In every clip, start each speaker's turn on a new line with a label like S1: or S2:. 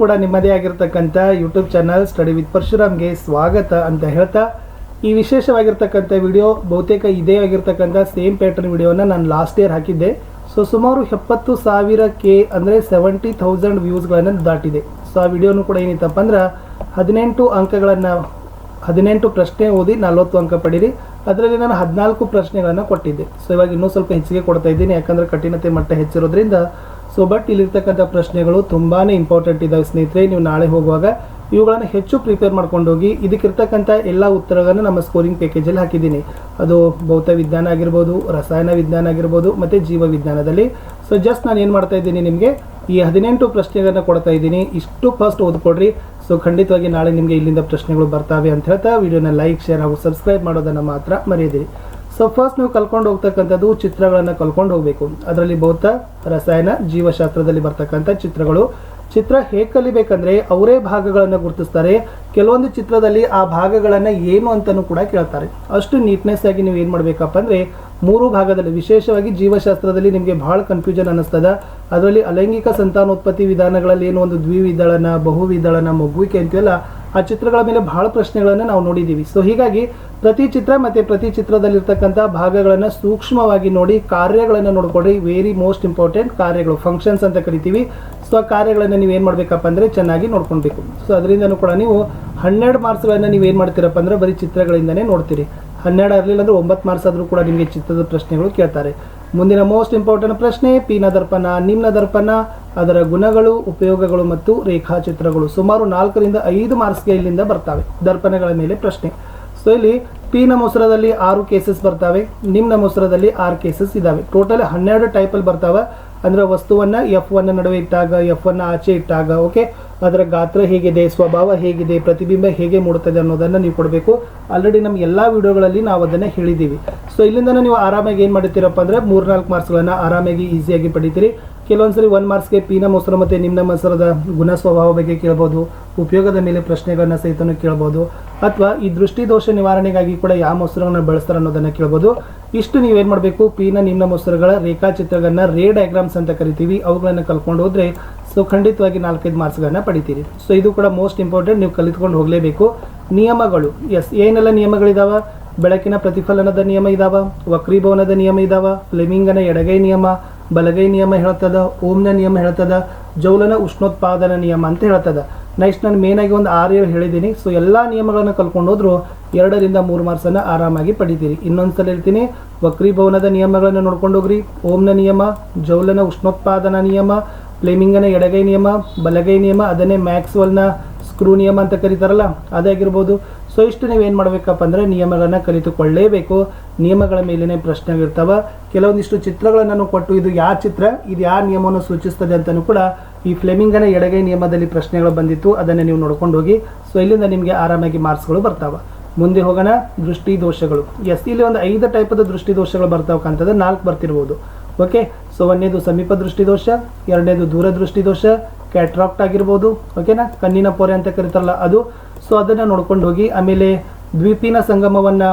S1: ಕೂಡ ನಿಮ್ಮದೇ ಆಗಿರ್ತಕ್ಕಂಥ ಯೂಟ್ಯೂಬ್ ಚಾನಲ್ ಸ್ಟಡಿ ವಿತ್ ಪರಶುರಾಮ್ಗೆ ಸ್ವಾಗತ ಅಂತ ಹೇಳ್ತಾ, ಈ ವಿಶೇಷವಾಗಿರ್ತಕ್ಕಂಥ ವಿಡಿಯೋ ಬಹುತೇಕ ಇದೇ ಆಗಿರ್ತಕ್ಕಂಥ ಸೇಮ್ ಪ್ಯಾಟರ್ನ್ ವಿಡಿಯೋನ ನಾನು ಲಾಸ್ಟ್ ಇಯರ್ ಹಾಕಿದ್ದೆ. ಸೊ ಸುಮಾರು ಎಪ್ಪತ್ತು ಸಾವಿರ ಕೆ ಅಂದರೆ ಸೆವೆಂಟಿ ಥೌಸಂಡ್ ವ್ಯೂಸ್ಗಳನ್ನು ದಾಟಿದೆ. ಸೊ ಆ ವಿಡಿಯೋನು ಕೂಡ ಏನಿತ್ತಪ್ಪ ಅಂದ್ರೆ ಹದಿನೆಂಟು ಅಂಕಗಳನ್ನು, ಹದಿನೆಂಟು ಪ್ರಶ್ನೆ ಓದಿ ನಲವತ್ತು ಅಂಕ ಪಡೀರಿ. ಅದರಲ್ಲಿ ನಾನು ಹದಿನಾಲ್ಕು ಪ್ರಶ್ನೆಗಳನ್ನು ಕೊಟ್ಟಿದ್ದೆ. ಸೊ ಇವಾಗ ಇನ್ನೂ ಸ್ವಲ್ಪ ಹೆಚ್ಚಿಗೆ ಕೊಡ್ತಾ ಇದ್ದೀನಿ, ಯಾಕಂದರೆ ಕಠಿಣತೆ ಮಟ್ಟ ಹೆಚ್ಚಿರೋದ್ರಿಂದ ಸೊ ಬಟ್ ಇಲ್ಲಿರ್ತಕ್ಕಂಥ ಪ್ರಶ್ನೆಗಳು ತುಂಬಾ ಇಂಪಾರ್ಟೆಂಟ್ ಇದ್ದಾವೆ ಸ್ನೇಹಿತರೆ. ನೀವು ನಾಳೆ ಹೋಗುವಾಗ ಇವುಗಳನ್ನು ಹೆಚ್ಚು ಪ್ರಿಪೇರ್ ಮಾಡ್ಕೊಂಡು ಹೋಗಿ ಇದಕ್ಕಿರ್ತಕ್ಕಂಥ ಎಲ್ಲ ಉತ್ತರಗಳನ್ನು ನಮ್ಮ ಸ್ಕೋರಿಂಗ್ ಪ್ಯಾಕೇಜಲ್ಲಿ ಹಾಕಿದ್ದೀನಿ. ಅದು ಭೌತ ವಿಜ್ಞಾನ ಆಗಿರ್ಬೋದು, ರಸಾಯನ ವಿಜ್ಞಾನ ಆಗಿರ್ಬೋದು, ಮತ್ತು ಜೀವ ವಿಜ್ಞಾನದಲ್ಲಿ. ಸೊ ಜಸ್ಟ್ ನಾನು ಏನು ಮಾಡ್ತಾ ಇದ್ದೀನಿ ನಿಮಗೆ, ಈ ಹದಿನೆಂಟು ಪ್ರಶ್ನೆಗಳನ್ನು ಕೊಡ್ತಾ ಇದ್ದೀನಿ. ಇಷ್ಟು ಫಸ್ಟ್ ಓದ್ಕೊಡ್ರಿ. ಸೊ ಖಂಡಿತವಾಗಿ ನಾಳೆ ನಿಮಗೆ ಇಲ್ಲಿಂದ ಪ್ರಶ್ನೆಗಳು ಬರ್ತಾವೆ ಅಂತ ಹೇಳ್ತಾ ವಿಡಿಯೋನ ಲೈಕ್ ಶೇರ್ ಹಾಗೂ ಸಬ್ಸ್ಕ್ರೈಬ್ ಮಾಡೋದನ್ನು ಮಾತ್ರ ಮರೆಯದಿರಿ. ಸೊ ಫಸ್ಟ್ ನೀವು ಕಲ್ಕೊಂಡು ಹೋಗ್ತಕ್ಕಂಥದ್ದು ಚಿತ್ರಗಳನ್ನು ಕಲ್ಕೊಂಡು ಹೋಗಬೇಕು. ಅದರಲ್ಲಿ ಭೌತ ರಸಾಯನ ಜೀವಶಾಸ್ತ್ರದಲ್ಲಿ ಬರ್ತಕ್ಕಂಥ ಚಿತ್ರಗಳು. ಚಿತ್ರ ಹೇಗೆ ಕಲಿಬೇಕಂದ್ರೆ ಅವರೇ ಭಾಗಗಳನ್ನು ಗುರುತಿಸ್ತಾರೆ. ಕೆಲವೊಂದು ಚಿತ್ರದಲ್ಲಿ ಆ ಭಾಗಗಳನ್ನು ಏನು ಅಂತಲೂ ಕೂಡ ಕೇಳ್ತಾರೆ. ಅಷ್ಟು ನೀಟ್ನೆಸ್ ಆಗಿ ನೀವು ಏನು ಮಾಡಬೇಕಪ್ಪ ಅಂದರೆ ಮೂರು ಭಾಗದಲ್ಲಿ ವಿಶೇಷವಾಗಿ ಜೀವಶಾಸ್ತ್ರದಲ್ಲಿ ನಿಮಗೆ ಭಾಳ ಕನ್ಫ್ಯೂಷನ್ ಅನ್ನಿಸ್ತದ ಅದರಲ್ಲಿ ಅಲೈಂಗಿಕ ಸಂತಾನೋತ್ಪತ್ತಿ ವಿಧಾನಗಳಲ್ಲಿ ಏನು ಒಂದು ದ್ವಿವಿದಳನ, ಬಹುವಿದಳನ, ಮಗುವಿಕೆ ಅಂತೀವಲ್ಲ, ಆ ಚಿತ್ರಗಳ ಮೇಲೆ ಬಹಳ ಪ್ರಶ್ನೆಗಳನ್ನು ನಾವು ನೋಡಿದ್ದೀವಿ ಸೊ ಹೀಗಾಗಿ ಪ್ರತಿ ಚಿತ್ರ ಮತ್ತು ಪ್ರತಿ ಚಿತ್ರದಲ್ಲಿರ್ತಕ್ಕಂಥ ಭಾಗಗಳನ್ನು ಸೂಕ್ಷ್ಮವಾಗಿ ನೋಡಿ ಕಾರ್ಯಗಳನ್ನು ನೋಡ್ಕೊಡ್ರಿ ವೆರಿ ಮೋಸ್ಟ್ ಇಂಪಾರ್ಟೆಂಟ್ ಕಾರ್ಯಗಳು ಫಂಕ್ಷನ್ಸ್ ಅಂತ ಕರಿತೀವಿ. ಸೊ ಆ ಕಾರ್ಯಗಳನ್ನು ನೀವು ಏನು ಮಾಡಬೇಕಪ್ಪ ಅಂದರೆ ಚೆನ್ನಾಗಿ ನೋಡ್ಕೊಳ್ಬೇಕು. ಸೊ ಅದರಿಂದನೂ ಕೂಡ ನೀವು ಹನ್ನೆರಡು ಮಾರ್ಕ್ಸ್ಗಳನ್ನು ನೀವು ಏನು ಮಾಡ್ತೀರಪ್ಪ ಅಂದರೆ ಬರೀ ಚಿತ್ರಗಳಿಂದನೇ ನೋಡ್ತೀರಿ. ಹನ್ನೆರಡು ಆಗಲಿಲ್ಲ ಅಂದರೆ ಒಂಬತ್ತು ಮಾರ್ಕ್ಸ್ ಆದರೂ ಕೂಡ ನಿಮಗೆ ಚಿತ್ರದ ಪ್ರಶ್ನೆಗಳು ಕೇಳ್ತಾರೆ. ಮುಂದಿನ ಮೋಸ್ಟ್ ಇಂಪಾರ್ಟೆಂಟ್ ಪ್ರಶ್ನೆ ಪೀನ ದರ್ಪಣ ನಿಮ್ಮ ದರ್ಪಣ, ಅದರ ಗುಣಗಳು, ಉಪಯೋಗಗಳು ಮತ್ತು ರೇಖಾಚಿತ್ರಗಳು. ಸುಮಾರು ನಾಲ್ಕರಿಂದ ಐದು ಮಾರ್ಕ್ಸ್ಗೆ ಇಲ್ಲಿಂದ ಬರ್ತವೆ, ದರ್ಪಣಗಳ ಮೇಲೆ ಪ್ರಶ್ನೆ. ಸೊ ಇಲ್ಲಿ ಪೀನ ಮೊಸರದಲ್ಲಿ ಆರು ಕೇಸಸ್ ಬರ್ತವೆ ನಿಮ್ಮ ಮೊಸರದಲ್ಲಿ ಆರು ಕೇಸಸ್ ಇದ್ದಾವೆ ಟೋಟಲ್ ಹನ್ನೆರಡು ಟೈಪಲ್ಲಿ ಬರ್ತಾವೆ. ಅಂದರೆ ವಸ್ತುವನ್ನು ಎಫ್ ಒನ್ ನಡುವೆ ಇಟ್ಟಾಗ ಎಫ್ ಒನ್ ಆಚೆ ಇಟ್ಟಾಗ ಓಕೆ ಅದರ ಗಾತ್ರ ಹೇಗಿದೆ, ಸ್ವಭಾವ ಹೇಗಿದೆ, ಪ್ರತಿಬಿಂಬ ಹೇಗೆ ಮೂಡುತ್ತದೆ ಅನ್ನೋದನ್ನು ನೀವು ಕೊಡಬೇಕು. ಆಲ್ರೆಡಿ ನಮ್ಮ ಎಲ್ಲ ವಿಡಿಯೋಗಳಲ್ಲಿ ನಾವು ಅದನ್ನು ಹೇಳಿದ್ದೀವಿ. ಸೊ ಇಲ್ಲಿಂದ ನೀವು ಆರಾಮಾಗಿ ಏನು ಮಾಡ್ತೀರಪ್ಪ ಅಂದರೆ ಮೂರ್ನಾಲ್ಕು ಮಾರ್ಕ್ಸ್ಗಳನ್ನು ಆರಾಮಾಗಿ, ಈಸಿಯಾಗಿ ಪಡಿತೀರಿ. ಕೆಲವೊಂದ್ಸರಿ ಒನ್ ಮಾರ್ಕ್ಸ್ಗೆ ಪೀನ ಮೊಸರು ಮತ್ತು ನಿಮ್ಮ ಮೊಸರದ ಗುಣ ಸ್ವಭಾವ ಬಗ್ಗೆ ಕೇಳ್ಬೋದು. ಉಪಯೋಗದ ಮೇಲೆ ಪ್ರಶ್ನೆಗಳನ್ನ ಸಹಿತನೂ ಕೇಳ್ಬೋದು. ಅಥವಾ ಈ ದೃಷ್ಟಿ ದೋಷ ನಿವಾರಣೆಗಾಗಿ ಕೂಡ ಯಾವ ಮೊಸರನ್ನು ಬಳಸ್ತಾರೆ ಅನ್ನೋದನ್ನು ಕೇಳ್ಬೋದು. ಇಷ್ಟು ನೀವೇನು ಮಾಡಬೇಕು? ಪೀನ ನಿಮ್ಮ ಮೊಸರುಗಳ ರೇಖಾಚಿತ್ರಗಳನ್ನ ರೇ ಡಯಾಗ್ರಾಮ್ಸ್ ಅಂತ ಕರಿತೀವಿ. ಅವುಗಳನ್ನು ಕಲ್ಕೊಂಡು ಹೋದರೆ ಸೊ ಖಂಡಿತವಾಗಿ ನಾಲ್ಕೈದು ಮಾರ್ಕ್ಸ್ಗಳನ್ನ ಪಡಿತೀರಿ. ಸೊ ಇದು ಕೂಡ ಮೋಸ್ಟ್ ಇಂಪಾರ್ಟೆಂಟ್ ನೀವು ಕಲಿತ್ಕೊಂಡು ಹೋಗಲೇಬೇಕು. ನಿಯಮಗಳು. ಎಸ್ ಏನೆಲ್ಲ ನಿಯಮಗಳಿದಾವ? ಬೆಳಕಿನ ಪ್ರತಿಫಲನದ ನಿಯಮ ಇದಾವ? ವಕ್ರೀಭವನದ ನಿಯಮ ಇದಾವ? ಫ್ಲೆಮಿಂಗನ ಎಡಗೈ ನಿಯಮ? ಬಲಗೈ ನಿಯಮ ಹೇಳ್ತದ? ಓಮ್ನ ನಿಯಮ ಹೇಳ್ತದ? ಜೌಲನ ಉಷ್ಣೋತ್ಪಾದನ ನಿಯಮ ಅಂತ ಹೇಳ್ತದ. ನೆಕ್ಸ್ಟ್ ನಾನು ಮೇನಾಗಿ ಒಂದು ಆರು ಏಳು ಹೇಳಿದ್ದೀನಿ. ಸೊ ಎಲ್ಲ ನಿಯಮಗಳನ್ನು ಕಲ್ಕೊಂಡು ಹೋದ್ರು ಎರಡರಿಂದ ಮೂರು ಮಾರ್ಕ್ಸನ್ನು ಆರಾಮಾಗಿ ಪಡಿತೀರಿ. ಇನ್ನೊಂದ್ಸಲ ಹೇಳ್ತೀನಿ. ವಕ್ರೀಭವನದ ನಿಯಮಗಳನ್ನು ನೋಡ್ಕೊಂಡು ಹೋಗ್ರಿ. ಓಮ್ನ ನಿಯಮ, ಜೌಲನ ಉಷ್ಣೋತ್ಪಾದನಾ ನಿಯಮ ಫ್ಲೇಮಿಂಗನ ಎಡಗೈ ನಿಯಮ, ಬಲಗೈ ನಿಯಮ, ಅದನ್ನೇ ಮ್ಯಾಕ್ಸ್ವೆಲ್ನ ಸ್ಕ್ರೂ ನಿಯಮ ಅಂತ ಕರೀತಾರಲ್ಲ ಅದಾಗಿರ್ಬೋದು ಸೊ, ಇಷ್ಟು ಏನು ಮಾಡಬೇಕಪ್ಪ ಅಂದರೆ ನಿಯಮಗಳನ್ನು ಕಲಿತುಕೊಳ್ಳೇಬೇಕು. ನಿಯಮಗಳ ಮೇಲೇ ಪ್ರಶ್ನೆಗಳಿರ್ತಾವೆ ಕೆಲವೊಂದಿಷ್ಟು ಚಿತ್ರಗಳನ್ನು ಕೊಟ್ಟು, ಇದು ಯಾವ ಚಿತ್ರ, ಇದು ಯಾವ ನಿಯಮವನ್ನು ಸೂಚಿಸ್ತದೆ ಅಂತಲೂ ಕೂಡ ಈ ಫ್ಲೆಮಿಂಗನ ಎಡಗೈ ನಿಯಮದಲ್ಲಿ ಪ್ರಶ್ನೆಗಳು ಬಂದಿತ್ತು, ಅದನ್ನು ನೀವು ನೋಡ್ಕೊಂಡು ಹೋಗಿ. ಸೊ, ಇಲ್ಲಿಂದ ನಿಮಗೆ ಆರಾಮಾಗಿ ಮಾರ್ಕ್ಸ್ಗಳು ಬರ್ತಾವೆ. ಮುಂದೆ ಹೋಗೋಣ ದೃಷ್ಟಿ ದೋಷಗಳು ಎಸ್, ಇಲ್ಲಿ ಒಂದು ಐದು ಟೈಪದ ದೃಷ್ಟಿ ದೋಷಗಳು ಬರ್ತಾವೆ ನಾಲ್ಕು ಬರ್ತಿರ್ಬೋದು. ಓಕೆ ಸೊ ಒಂದನೇದು ಸಮೀಪ ದೃಷ್ಟಿ ದೋಷ, ಎರಡನೇದು ದೂರ ದೃಷ್ಟಿ ದೋಷ ಕ್ಯಾಟ್ರಾಕ್ಟ್ ಆಗಿರ್ಬೋದು ಓಕೆನಾ ಕಣ್ಣಿನ ಪೊರೆ ಅಂತ ಕರೀತಾರಲ್ಲ ಅದು. ಸೊ ಅದನ್ನು ನೋಡ್ಕೊಂಡು ಹೋಗಿ, ಆಮೇಲೆ ದ್ವೀಪಿನ ಸಂಗಮವನ್ನು,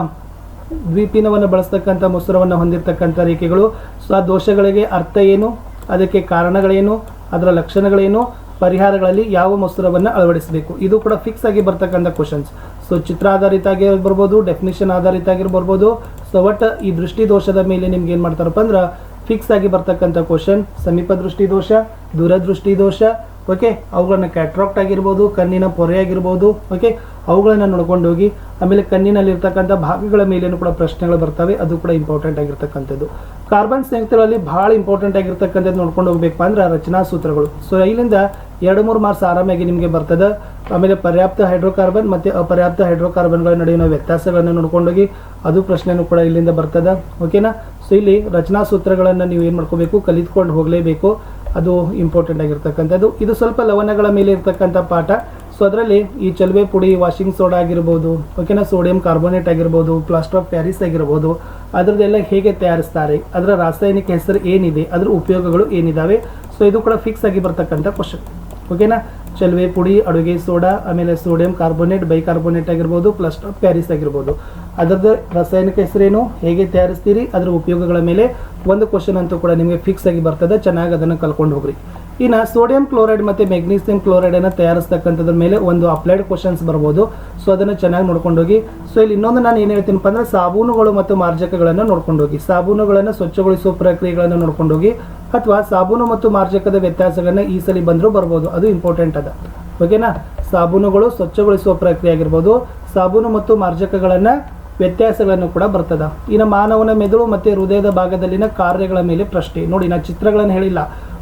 S1: ದ್ವೀಪಿನವನ್ನು ಬಳಸ್ತಕ್ಕಂಥ ಮೊಸರವನ್ನು ಹೊಂದಿರತಕ್ಕಂಥ ರೇಖೆಗಳು. ಸೊ ಆ ದೋಷಗಳಿಗೆ ಅರ್ಥ ಏನು? ಅದಕ್ಕೆ ಕಾರಣಗಳೇನು? ಅದರ ಲಕ್ಷಣಗಳೇನು? ಪರಿಹಾರಗಳಲ್ಲಿ ಯಾವ ಮೊಸರವನ್ನು ಅಳವಡಿಸಬೇಕು? ಇದು ಕೂಡ ಫಿಕ್ಸ್ ಆಗಿ ಬರ್ತಕ್ಕಂಥ ಕ್ವಶನ್ಸ್ ಸೊ ಚಿತ್ರ ಆಧಾರಿತ ಆಗಿ ಬರ್ಬೋದು ಡೆಫಿನಿಷನ್ ಆಧಾರಿತ ಆಗಿರ್ಬರ್ಬೋದು ಸೊ ಒಟ್ಟು ಈ ದೃಷ್ಟಿ ದೋಷದ ಮೇಲೆ ನಿಮ್ಗೆ ಏನು ಮಾಡ್ತಾರಪ್ಪ ಅಂದ್ರೆ ಫಿಕ್ಸ್ ಆಗಿ ಬರ್ತಕ್ಕಂಥ ಕ್ವಶನ್ ಸಮೀಪ ದೃಷ್ಟಿ ದೋಷ ದೂರದೃಷ್ಟಿ ದೋಷ ಓಕೆ ಅವುಗಳನ್ನ ಕ್ಯಾಟ್ರಾಕ್ಟ್ ಆಗಿರ್ಬೋದು, ಕಣ್ಣಿನ ಪೊರೆ ಆಗಿರ್ಬೋದು ಓಕೆ ಅವುಗಳನ್ನ ನೋಡ್ಕೊಂಡು ಹೋಗಿ, ಆಮೇಲೆ ಕಣ್ಣಿನಲ್ಲಿರ್ತಕ್ಕಂಥ ಭಾಗಗಳ ಮೇಲೇನು ಕೂಡ ಪ್ರಶ್ನೆಗಳು ಬರ್ತವೆ. ಅದು ಕೂಡ ಇಂಪಾರ್ಟೆಂಟ್ ಆಗಿರ್ತಕ್ಕಂಥದ್ದು. ಕಾರ್ಬನ್ ಸ್ನೇಹಿತರಲ್ಲಿ ಭಾಳ ಇಂಪಾರ್ಟೆಂಟ್ ಆಗಿರ್ತಕ್ಕಂಥದ್ದು ನೋಡ್ಕೊಂಡು ಹೋಗ್ಬೇಕು ಅಂದ್ರೆ ರಚನಾ ಸೂತ್ರಗಳು. ಸೊ ಇಲ್ಲಿಂದ ಎರಡು ಮೂರು ಮಾರ್ಕ್ಸ್ ಆರಾಮಾಗಿ ನಿಮಗೆ ಬರ್ತದೆ. ಆಮೇಲೆ ಪರ್ಯಾಪ್ತ ಹೈಡ್ರೋಕಾರ್ಬನ್ ಮತ್ತು ಅಪರ್ಯಾಪ್ತ ಹೈಡ್ರೋಕಾರ್ಬನ್ಗಳ ನಡುವಿನ ವ್ಯತ್ಯಾಸಗಳನ್ನು ನೋಡ್ಕೊಂಡೋಗಿ ಅದು ಪ್ರಶ್ನೆನೂ ಕೂಡ ಇಲ್ಲಿಂದ ಬರ್ತದೆ. ಓಕೆನಾ ಸೊ ಇಲ್ಲಿ ರಚನಾ ಸೂತ್ರಗಳನ್ನು ನೀವು ಏನು ಮಾಡ್ಕೋಬೇಕು? ಕಲಿತ್ಕೊಂಡು ಹೋಗಲೇಬೇಕು. ಅದು ಇಂಪಾರ್ಟೆಂಟ್ ಆಗಿರ್ತಕ್ಕಂಥದ್ದು. ಇದು ಸ್ವಲ್ಪ ಲವಣಗಳ ಮೇಲೆ ಇರ್ತಕ್ಕಂಥ ಪಾಠ. ಸೊ ಅದರಲ್ಲಿ ಈ ಚಲುವೆ ಪುಡಿ ವಾಷಿಂಗ್ ಸೋಡಾ ಆಗಿರ್ಬೋದು ಓಕೆನಾ ಸೋಡಿಯಂ ಕಾರ್ಬೋನೇಟ್ ಆಗಿರ್ಬೋದು ಪ್ಲಾಸ್ಟರ್ ಆಫ್ ಪ್ಯಾರಿಸ್ ಆಗಿರ್ಬೋದು, ಅದರದ್ದೆಲ್ಲ ಹೇಗೆ ತಯಾರಿಸ್ತಾರೆ, ಅದರ ರಾಸಾಯನಿಕ ಹೆಸರು ಏನಿದೆ, ಅದರ ಉಪಯೋಗಗಳು ಏನಿದ್ದಾವೆ ಸೊ ಇದು ಕೂಡ ಫಿಕ್ಸ್ ಆಗಿ ಬರ್ತಕ್ಕಂಥ ಕ್ವಶನ್ ಓಕೆನಾ ಚಲುವೆ, ಪುಡಿ, ಅಡುಗೆ, ಸೋಡಾ, ಆಮೇಲೆ ಸೋಡಿಯಂ ಕಾರ್ಬೋನೇಟ್, ಬೈಕಾರ್ಬೋನೇಟ್ ಆಗಿರ್ಬೋದು ಪ್ಲಸ್ ಪ್ಯಾರಿಸ್ ಆಗಿರ್ಬೋದು. ಅದರದ್ದು ರಾಸಾಯನಿಕ ಹೆಸರೇನು, ಹೇಗೆ ತಯಾರಿಸ್ತೀರಿ, ಅದರ ಉಪಯೋಗಗಳ ಮೇಲೆ ಒಂದು ಕ್ವಶನ್ ಅಂತೂ ಕೂಡ ನಿಮಗೆ ಫಿಕ್ಸ್ ಆಗಿ ಬರ್ತದೆ. ಚೆನ್ನಾಗಿ ಅದನ್ನು ಕಲ್ಕೊಂಡು ಹೋಗ್ರಿ. ಇನ್ನು ಸೋಡಿಯಂ ಕ್ಲೋರೈಡ್ ಮತ್ತು ಮೆಗ್ನೀಸಿಯಂ ಕ್ಲೋರೈಡನ್ನು ತಯಾರಿಸ್ತಕ್ಕಂಥದ್ರ ಮೇಲೆ ಒಂದು ಅಪ್ಲೈಡ್ ಕ್ವಶನ್ಸ್ ಬರ್ಬೋದು. ಸೊ ಅದನ್ನು ಚೆನ್ನಾಗಿ ನೋಡ್ಕೊಂಡೋಗಿ. ಸೊ ಇಲ್ಲಿ ಇನ್ನೊಂದು ನಾನು ಏನು ಹೇಳ್ತೀನಪ್ಪ ಅಂದರೆ ಸಾಬೂನುಗಳು ಮತ್ತು ಮಾರ್ಜಕಗಳನ್ನು ನೋಡ್ಕೊಂಡೋಗಿ. ಸಾಬೂನುಗಳನ್ನು ಸ್ವಚ್ಛಗೊಳಿಸುವ ಪ್ರಕ್ರಿಯೆಗಳನ್ನು ನೋಡ್ಕೊಂಡೋಗಿ ಅಥವಾ ಸಾಬೂನು ಮತ್ತು ಮಾರ್ಜಕದ ವ್ಯತ್ಯಾಸಗಳನ್ನು ಈ ಸಲ ಬಂದರೂ ಬರ್ಬೋದು. ಅದು ಇಂಪಾರ್ಟೆಂಟ್ ಅದ. ಓಕೆನಾ ಸಾಬೂನುಗಳು ಸ್ವಚ್ಛಗೊಳಿಸುವ ಪ್ರಕ್ರಿಯೆ ಆಗಿರ್ಬೋದು. ಸಾಬೂನು ಮತ್ತು ಮಾರ್ಜಕಗಳನ್ನು ವ್ಯತ್ಯಾಸಗಳನ್ನು ಕೂಡ ಬರ್ತದ. ಇನ್ನು ಮಾನವನ ಮೆದುಳು ಮತ್ತು ಹೃದಯದ ಭಾಗದಲ್ಲಿನ ಕಾರ್ಯಗಳ ಮೇಲೆ ಪ್ರಶ್ನೆ. ನೋಡಿ, ನಾ ಚಿತ್ರಗಳನ್ನು ಹೇಳಿಲ್ಲ.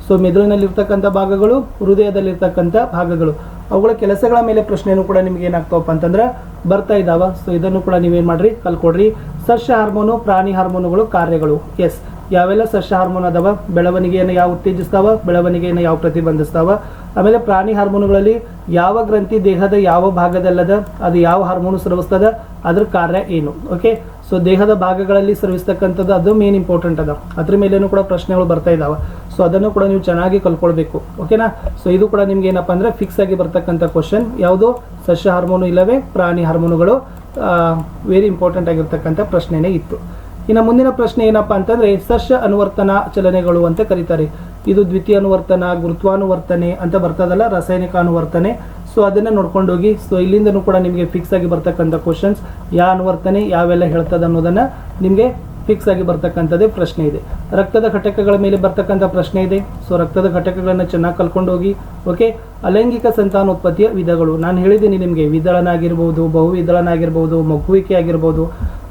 S1: ಸೊ ಮೆದುಳಿನಲ್ಲಿರ್ತಕ್ಕಂಥ ಭಾಗಗಳು, ಹೃದಯದಲ್ಲಿರ್ತಕ್ಕಂಥ ಭಾಗಗಳು. ಅವುಗಳ ಕೆಲಸಗಳ ಮೇಲೆ ಪ್ರಶ್ನೆಯನ್ನು ಕೂಡ ನಿಮ್ಗೆ ಏನಾಗ್ತಾವಪ್ಪ ಅಂತಂದ್ರೆ ಬರ್ತಾ ಇದಾವ. ಸೊ ಇದನ್ನು ಕೂಡ ನೀವೇನು ಮಾಡ್ರಿ, ಕಲ್ಕೊಡ್ರಿ. ಸಸ್ಯ ಹಾರ್ಮೋನು, ಪ್ರಾಣಿ ಹಾರ್ಮೋನುಗಳು, ಕಾರ್ಯಗಳು. ಎಸ್ ಯಾವೆಲ್ಲ ಸಸ್ಯ ಹಾರ್ಮೋನ್ ಅದಾವ? ಬೆಳವಣಿಗೆಯನ್ನು ಯಾವ ಉತ್ತೇಜಿಸ್ತಾವ? ಬೆಳವಣಿಗೆಯನ್ನು ಯಾವ ಪ್ರತಿಬಂಧಿಸ್ತಾವ? ಆಮೇಲೆ ಪ್ರಾಣಿ ಹಾರ್ಮೋನುಗಳಲ್ಲಿ ಯಾವ ಗ್ರಂಥಿ ದೇಹದ ಯಾವ ಭಾಗದಲ್ಲದ, ಅದು ಯಾವ ಹಾರ್ಮೋನು ಸ್ರವಿಸ್ತದ, ಅದ್ರ ಕಾರ್ಯ ಏನು? ಓಕೆ ಸೊ ದೇಹದ ಭಾಗಗಳಲ್ಲಿ ಸ್ರವಿಸ್ತಕ್ಕಂಥದ್ದು ಅದು ಮೇನ್ ಇಂಪಾರ್ಟೆಂಟ್ ಅದ. ಅದ್ರ ಮೇಲೇನು ಕೂಡ ಪ್ರಶ್ನೆಗಳು ಬರ್ತಾ ಇದ್ದಾವೆ ಸೊ ಅದನ್ನು ಕೂಡ ನೀವು ಚೆನ್ನಾಗಿ ಕಲ್ಕೊಳ್ಬೇಕು ಓಕೆನಾ ಸೊ ಇದು ಕೂಡ ನಿಮ್ಗೆ ಏನಪ್ಪ ಅಂದ್ರೆ ಫಿಕ್ಸ್ ಆಗಿ ಬರ್ತಕ್ಕಂಥ ಕ್ವಶನ್ ಯಾವುದು? ಸಸ್ಯ ಹಾರ್ಮೋನು ಇಲ್ಲವೇ? ಪ್ರಾಣಿ ಹಾರ್ಮೋನುಗಳು ವೆರಿ ಇಂಪಾರ್ಟೆಂಟ್ ಆಗಿರ್ತಕ್ಕಂಥ ಪ್ರಶ್ನೆನೇ ಇತ್ತು. ಇನ್ನು ಮುಂದಿನ ಪ್ರಶ್ನೆ ಏನಪ್ಪಾ ಅಂತಂದ್ರೆ ಸಸ್ಯ ಅನುವರ್ತನ ಚಲನೆಗಳು ಅಂತ ಕರೀತಾರೆ. ಇದು ದ್ವಿತೀಯ ಅನುವರ್ತನ ಗುರುತ್ವಾನುವರ್ತನೆ ಅಂತ ಬರ್ತದಲ್ಲ, ರಾಸಾಯನಿಕ ಅನುವರ್ತನೆ. ಸೊ ಅದನ್ನ ನೋಡ್ಕೊಂಡು ಹೋಗಿ. ಸೊ ಇಲ್ಲಿಂದನೂ ಕೂಡ ನಿಮಗೆ ಫಿಕ್ಸ್ ಆಗಿ ಬರ್ತಕ್ಕಂಥ ಕ್ವಶನ್ಸ್ ಯಾವ ಅನುವರ್ತನೆ, ಯಾವೆಲ್ಲ ಹೇಳ್ತದೆ ಅನ್ನೋದನ್ನು ನಿಮಗೆ ಫಿಕ್ಸ್ ಆಗಿ ಬರ್ತಕ್ಕಂಥದ್ದೇ ಪ್ರಶ್ನೆ ಇದೆ. ರಕ್ತದ ಘಟಕಗಳ ಮೇಲೆ ಬರ್ತಕ್ಕಂಥ ಪ್ರಶ್ನೆ ಇದೆ. ಸೊ ರಕ್ತದ ಘಟಕಗಳನ್ನು ಚೆನ್ನಾಗಿ ಕಲ್ಕೊಂಡು ಹೋಗಿ ಓಕೆ ಅಲೈಂಗಿಕ ಸಂತಾನೋತ್ಪತ್ತಿಯ ವಿಧಗಳು. ನಾನು ಹೇಳಿದ್ದೀನಿ ನಿಮಗೆ, ವಿದಳನಾಗಿರ್ಬೋದು ಆಗಿರ್ಬೋದು ಬಹುವಿದಳನ ಆಗಿರ್ಬೋದು ಮಗುವಿಕೆ ಆಗಿರ್ಬೋದು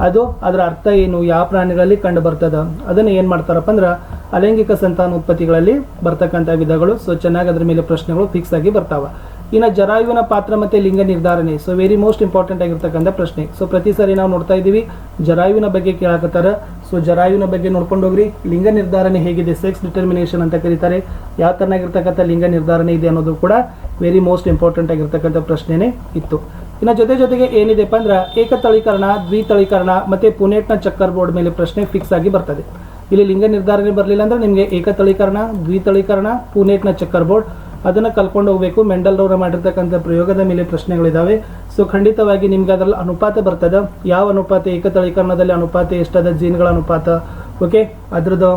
S1: ಅದು, ಅದರ ಅರ್ಥ ಏನು, ಯಾವ ಪ್ರಾಣಿಗಳಲ್ಲಿ ಕಂಡು ಬರ್ತದ ಅದನ್ನು ಏನು ಮಾಡ್ತಾರಪ್ಪ ಅಂದ್ರೆ ಅಲೈಂಗಿಕ ಸಂತಾನೋತ್ಪತ್ತಿಗಳಲ್ಲಿ ಬರ್ತಕ್ಕಂಥ ವಿಧಗಳು ಸೊ ಚೆನ್ನಾಗಿ ಅದರ ಮೇಲೆ ಪ್ರಶ್ನೆಗಳು ಫಿಕ್ಸ್ ಆಗಿ ಬರ್ತಾವೆ. ಇನ್ನು ಜರಾಯುವಿನ ಪಾತ್ರ ಮತ್ತೆ ಲಿಂಗ ನಿರ್ಧಾರಣೆ ಸೊ ವೆರಿ ಮೋಸ್ಟ್ ಇಂಪಾರ್ಟೆಂಟ್ ಆಗಿರ್ತಕ್ಕಂಥ ಪ್ರಶ್ನೆ. ಸೊ ಪ್ರತಿ ಸಾರಿ ನಾವು ನೋಡ್ತಾ ಇದ್ದೀವಿ, ಜರಾಯುವಿನ ಬಗ್ಗೆ ಕೇಳಾಕತ್ತಾರ. ಸೊ ಜರಾಯುವಿನ ಬಗ್ಗೆ ನೋಡ್ಕೊಂಡು ಹೋಗ್ರಿ, ಲಿಂಗ ನಿರ್ಧಾರಣೆ ಹೇಗಿದೆ ಸೆಕ್ಸ್ ಡಿಟರ್ಮಿನೇಷನ್ ಅಂತ ಕರೀತಾರೆ. ಯಾವ ತರನಾಗಿರ್ತಕ್ಕಂಥ ಲಿಂಗ ನಿರ್ಧಾರಣೆ ಇದೆ ಅನ್ನೋದು ಕೂಡ ವೆರಿ ಮೋಸ್ಟ್ ಇಂಪಾರ್ಟೆಂಟ್ ಆಗಿರ್ತಕ್ಕಂಥ ಪ್ರಶ್ನೆನೇ ಇತ್ತು. ಇನ್ನು ಜೊತೆ ಜೊತೆಗೆ ಏನಿದೆಪ್ಪ ಅಂದ್ರೆ ಏಕತಳೀಕರಣ, ದ್ವಿತಳೀಕರಣ ಮತ್ತೆ ಪುನೆಟ್ನ ಚಕ್ಕರ್ ಬೋರ್ಡ್ ಮೇಲೆ ಪ್ರಶ್ನೆ ಫಿಕ್ಸ್ ಆಗಿ ಬರ್ತದೆ. ಇಲ್ಲಿ ಲಿಂಗ ನಿರ್ಧಾರಣೆ ಬರಲಿಲ್ಲ ಅಂದ್ರೆ ನಿಮಗೆ ಏಕತಳೀಕರಣ, ದ್ವಿತಳೀಕರಣ, ಪೂನೇಟ್ನ ಚಕ್ಕರ್ ಬೋರ್ಡ್ ಅದನ್ನು ಕಲ್ಕೊಂಡು ಹೋಗಬೇಕು. ಮೆಂಡಲ್ ರವರ ಮಾಡಿರ್ತಕ್ಕಂಥ ಪ್ರಯೋಗದ ಮೇಲೆ ಪ್ರಶ್ನೆಗಳಿದ್ದಾವೆ ಸೊ ಖಂಡಿತವಾಗಿ ನಿಮ್ಗೆ ಅದರಲ್ಲಿ ಅನುಪಾತ ಬರ್ತದ. ಯಾವ ಅನುಪಾತ? ಏಕತಳೀಕರಣದಲ್ಲಿ ಅನುಪಾತ ಎಷ್ಟದ? ಜೀನ್ಗಳ ಅನುಪಾತ. ಓಕೆ ಅದ್ರದ್ದು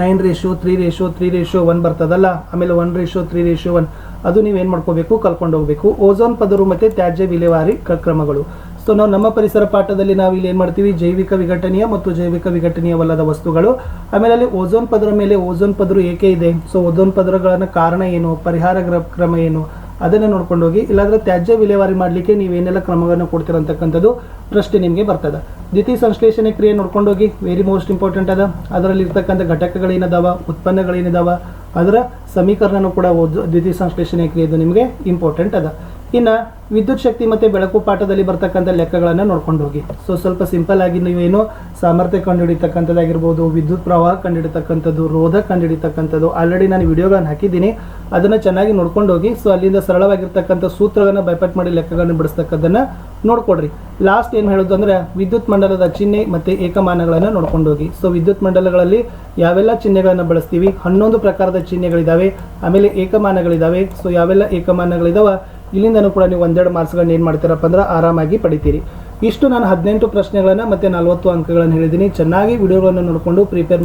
S1: nine ratio three ratio three ratio one ಬರ್ತದಲ್ಲ? ಆಮೇಲೆ one ratio three ratio one ಅದು ನೀವೇನು ಮಾಡ್ಕೋಬೇಕು? ಕಲ್ಕೊಂಡು ಹೋಗಬೇಕು. ಓಝೋನ್ ಪದರು ಮತ್ತು ತ್ಯಾಜ್ಯ ವಿಲೇವಾರಿ ಕ್ರಮಗಳು. ಸೊ ನಾವು ನಮ್ಮ ಪರಿಸರ ಪಾಠದಲ್ಲಿ ನಾವು ಇಲ್ಲಿ ಏನು ಮಾಡ್ತೀವಿ? ಜೈವಿಕ ವಿಘಟನೀಯ ಮತ್ತು ಜೈವಿಕ ವಿಘಟನೀಯವಲ್ಲದ ವಸ್ತುಗಳು. ಆಮೇಲೆ ಅಲ್ಲಿ ಓಝೋನ್ ಪದರ ಮೇಲೆ ಓಝೋನ್ ಪದರು ಏಕೆ ಇದೆ? ಸೊ ಓಝೋನ್ ಪದರಗಳನ್ನ ಕಾರಣ ಏನು? ಪರಿಹಾರ ಕ್ರಮ ಏನು? ಅದನ್ನು ನೋಡ್ಕೊಂಡು ಹೋಗಿ ಇಲ್ಲಾಂದ್ರೆ ತ್ಯಾಜ್ಯ ವಿಲೇವಾರಿ ಮಾಡಲಿಕ್ಕೆ ನೀವೇನೆಲ್ಲ ಕ್ರಮಗಳನ್ನು ಕೊಡ್ತಿರೋಂಥಕ್ಕಂಥದ್ದು ಪ್ರಶ್ನೆ ನಿಮಗೆ ಬರ್ತದೆ. ದ್ವಿತೀಯ ಸಂಶ್ಲೇಷಣೆ ಕ್ರಿಯೆ ನೋಡ್ಕೊಂಡು ಹೋಗಿ ವೆರಿ ಮೋಸ್ಟ್ ಇಂಪಾರ್ಟೆಂಟ್ ಅದ ಅದರಲ್ಲಿ ಇರ್ತಕ್ಕಂಥ ಘಟಕಗಳೇನದಾವ ಉತ್ಪನ್ನಗಳೇನಿದಾವ ಅದರ ಸಮೀಕರಣನೂ ಕೂಡ ದ್ವಿತೀಯ ಸಂಶ್ಲೇಷಣೆ ಕ್ರಿಯೆದು ನಿಮಗೆ ಇಂಪಾರ್ಟೆಂಟ್ ಅದ. ಇನ್ನು ವಿದ್ಯುತ್ ಶಕ್ತಿ ಮತ್ತು ಬೆಳಕು ಪಾಠದಲ್ಲಿ ಬರ್ತಕ್ಕಂಥ ಲೆಕ್ಕಗಳನ್ನು ನೋಡ್ಕೊಂಡು ಹೋಗಿ ಸೊ ಸ್ವಲ್ಪ ಸಿಂಪಲ್ ಆಗಿ ನೀವೇನು ಸಾಮರ್ಥ್ಯ ಕಂಡುಹಿಡಿತಕ್ಕಂಥದ್ದಾಗಿರ್ಬೋದು ವಿದ್ಯುತ್ ಪ್ರವಾಹ ಕಂಡುಹಿಡಿತಕ್ಕಂಥದ್ದು, ರೋಧ ಕಂಡುಹಿಡಿತಕ್ಕಂಥದ್ದು ಆಲ್ರೆಡಿ ನಾನು ವಿಡಿಯೋಗಳನ್ನು ಹಾಕಿದ್ದೀನಿ. ಅದನ್ನು ಚೆನ್ನಾಗಿ ನೋಡ್ಕೊಂಡು ಹೋಗಿ ಸೊ ಅಲ್ಲಿಂದ ಸರಳವಾಗಿರ್ತಕ್ಕಂಥ ಸೂತ್ರಗಳನ್ನು ಬೈಪಾಟ್ ಮಾಡಿ ಲೆಕ್ಕಗಳನ್ನು ಬಿಡಿಸ್ತಕ್ಕದನ್ನು ನೋಡ್ಕೊಡ್ರಿ. ಲಾಸ್ಟ್ ಏನು ಹೇಳೋದು ಅಂದರೆ, ವಿದ್ಯುತ್ ಮಂಡಲದ ಚಿಹ್ನೆ ಮತ್ತು ಏಕಮಾನಗಳನ್ನು ನೋಡ್ಕೊಂಡು ಹೋಗಿ ಸೊ ವಿದ್ಯುತ್ ಮಂಡಲಗಳಲ್ಲಿ ಯಾವೆಲ್ಲ ಚಿಹ್ನೆಗಳನ್ನು ಬಳಸ್ತೀವಿ? ಹನ್ನೊಂದು ಪ್ರಕಾರದ ಚಿಹ್ನೆಗಳಿದ್ದಾವೆ ಆಮೇಲೆ ಏಕಮಾನಗಳಿದ್ದಾವೆ ಸೊ ಯಾವೆಲ್ಲ ಏಕಮಾನಗಳಿದಾವೆ? ಇಲ್ಲಿಂದನೂ ಕೂಡ ನೀವು ಒಂದೆರಡು ಮಾರ್ಕ್ಸ್ಗಳನ್ನ ಏನು ಮಾಡ್ತೀರಪ್ಪ ಅಂದ್ರೆ ಆರಾಮಾಗಿ ಪಡಿತೀರಿ. ಇಷ್ಟು ನಾನು ಹದಿನೆಂಟು ಪ್ರಶ್ನೆಗಳನ್ನು ಮತ್ತು ನಲವತ್ತು ಅಂಕಗಳನ್ನು ಹೇಳಿದ್ದೀನಿ. ಚೆನ್ನಾಗಿ ವಿಡಿಯೋಗಳನ್ನು ನೋಡಿಕೊಂಡು ಪ್ರಿಪೇರ್